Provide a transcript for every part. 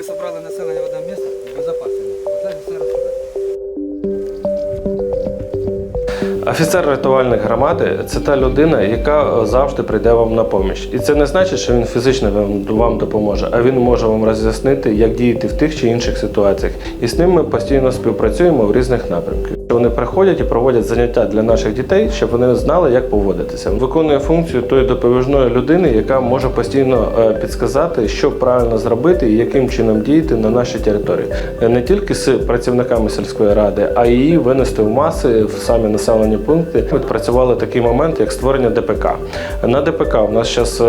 Ви собрали населення в одне місце, безпечно. Офіцер рятувальної громади це та людина, яка завжди прийде вам на поміч. І це не значить, що він фізично вам, вам допоможе, а він може вам роз'яснити, як діяти в тих чи інших ситуаціях. І з ним ми постійно співпрацюємо в різних напрямках. Вони приходять і проводять заняття для наших дітей, щоб вони знали, як поводитися. Виконує функцію тої допоміжної людини, яка може постійно е, підсказати, що правильно зробити і яким чином діяти на нашій території. Е, Не тільки з працівниками сільської ради, а й її винести в маси в самі населені пункти. Ми Відпрацювали такий момент, як створення ДПК. На ДПК у нас зараз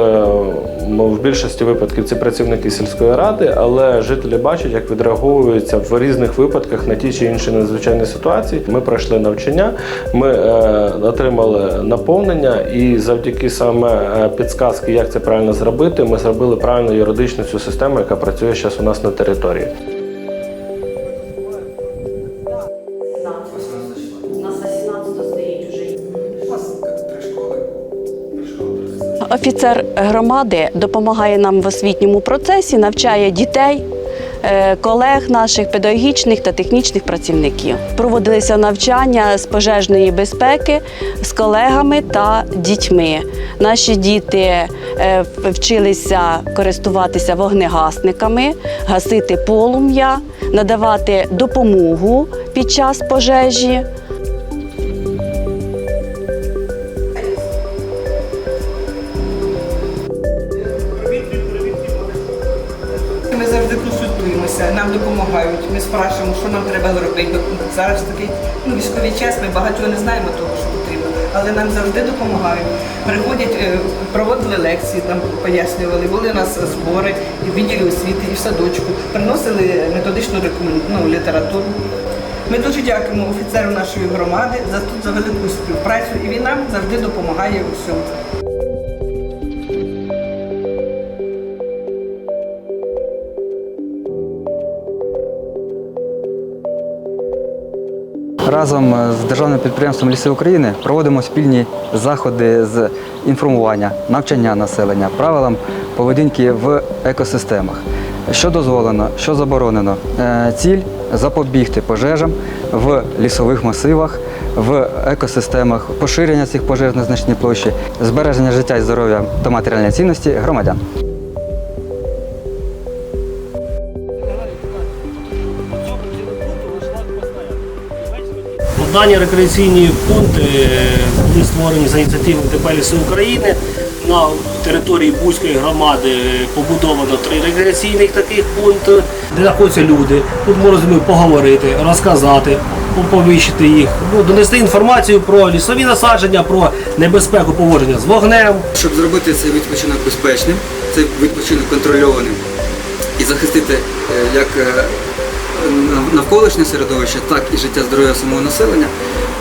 в більшості випадків це працівники сільської ради, але жителі бачать, як відреагуються в різних випадках на ті чи інші надзвичайні ситуації. Ми пройшли навчання, ми е, отримали наповнення, і завдяки саме е, підсказки, як це правильно зробити, ми зробили правильно юридичну цю систему, яка працює зараз у нас на території. Офіцер громади допомагає нам в освітньому процесі, навчає дітей. е, Колег наших педагогічних та технічних працівників проводилися навчання з пожежної безпеки з колегами та дітьми. Наші діти е, вчилися користуватися вогнегасниками, гасити полум'я, надавати допомогу під час пожежі. Ми завжди консультуємося, нам допомагають. Ми спрашуємо, що нам треба робити. Зараз такий ну, військовий час, ми багато не знаємо того, що потрібно, але нам завжди допомагають. Приходять, е, проводили лекції, там пояснювали, були у нас збори і в відділі освіти, і в садочку, приносили методичну ну, літературу. Ми дуже дякуємо офіцеру нашої громади за тут за велику співпрацю, і він нам завжди допомагає у всьому. Разом з державним підприємством Ліси України проводимо спільні заходи з інформування, навчання населення, правилам поведінки в екосистемах. Що дозволено, що заборонено. Е, Ціль запобігти пожежам в лісових масивах, в екосистемах, поширення цих пожеж на значні площі, збереження життя і здоров'я та матеріальної цінності громадян. Дані рекреаційні пункти е, були створені за ініціативою ДП «Ліси України. На території Бузької громади побудовано три рекреаційних таких пункти, де знаходяться люди. Тут можна з поговорити, розказати, повищити їх, ну, донести інформацію про лісові насадження, про небезпеку поводження з вогнем. Щоб зробити цей відпочинок безпечним, цей відпочинок контрольованим і захистити е, як е, навколишнє середовище, так і життя здоров'я самого населення,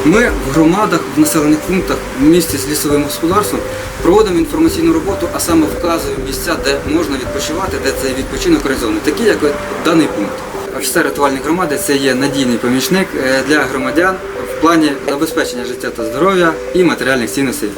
ми в громадах, в населених пунктах, в місті з лісовим господарством проводимо інформаційну роботу, а саме вказуємо місця, де можна відпочивати, де цей відпочинок реалізований, такі як даний пункт. Офіцер рятувальної громади це є надійний помічник е, для громадян в плані забезпечення життя та здоров'я і матеріальних цінностей